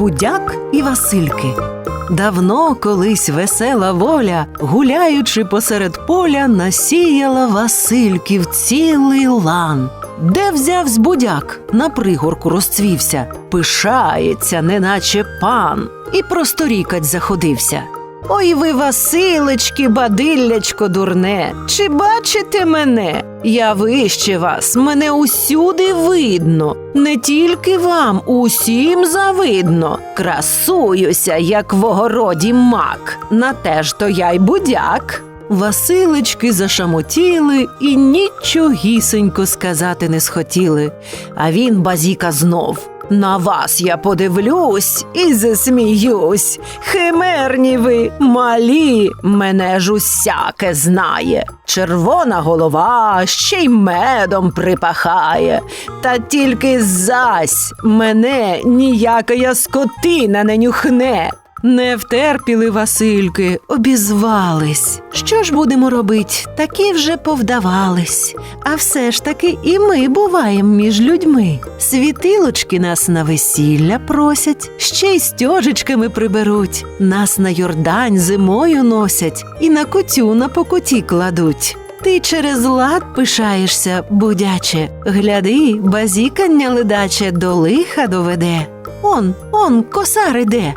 Будяк і Васильки. Давно колись весела воля, гуляючи посеред поля, насіяла Васильків цілий лан. Де взявсь будяк, на пригорку розцвівся, пишається, неначе пан, і просторікать заходився. Ой ви, Василечки, бадиллячко дурне, чи бачите мене? Я вище вас, мене усюди видно, не тільки вам, усім завидно. Красуюся, як в огороді мак, на те ж то я й будяк. Василечки зашамотіли і нічогісенько сказати не схотіли. А він базіка знов. На вас я подивлюсь і засміюсь. Химерні ви, малі, мене ж усяке знає. Червона голова ще й медом припахає. Та тільки зась мене ніяка скотина не нюхне. Не втерпіли Васильки, обізвались. Що ж будемо робить? Такі вже повдавались. А все ж таки і ми буваємо між людьми. Світилочки нас на весілля просять, ще й стьожечками приберуть. Нас на Йордань зимою носять і на кутю на покуті кладуть. Ти через лад пишаєшся, будяче. Гляди, базікання ледаче до лиха доведе. Он, он, косар іде.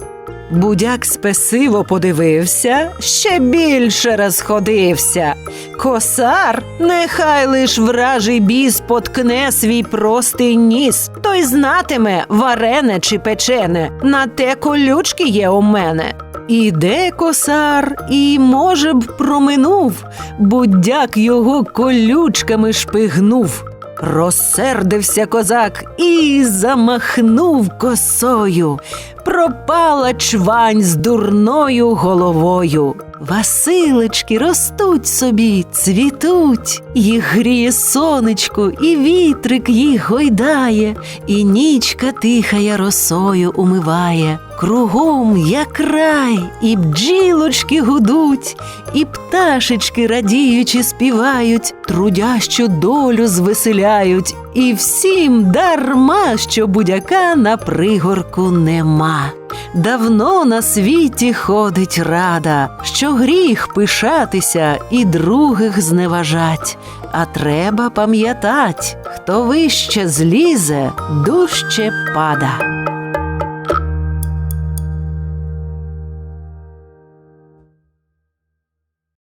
Будяк спесиво подивився, ще більше розходився. Косар, нехай лиш вражий біс поткне свій простий ніс, той знатиме, варене чи печене, на те колючки є у мене. Іде косар, і, може б, проминув, будяк його колючками шпигнув. Розсердився козак і замахнув косою. Пропала чвань з дурною головою. Василечки ростуть собі, цвітуть, їх гріє сонечко, і вітрик їх гойдає, і нічка тихая росою умиває. Кругом як рай, і бджілочки гудуть, і пташечки радіючи співають, трудящу долю звеселяють, і всім дарма, що будяка на пригорку нема. Давно на світі ходить рада, що гріх пишатися і других зневажать. А треба пам'ятать, хто вище злізе, дужче пада.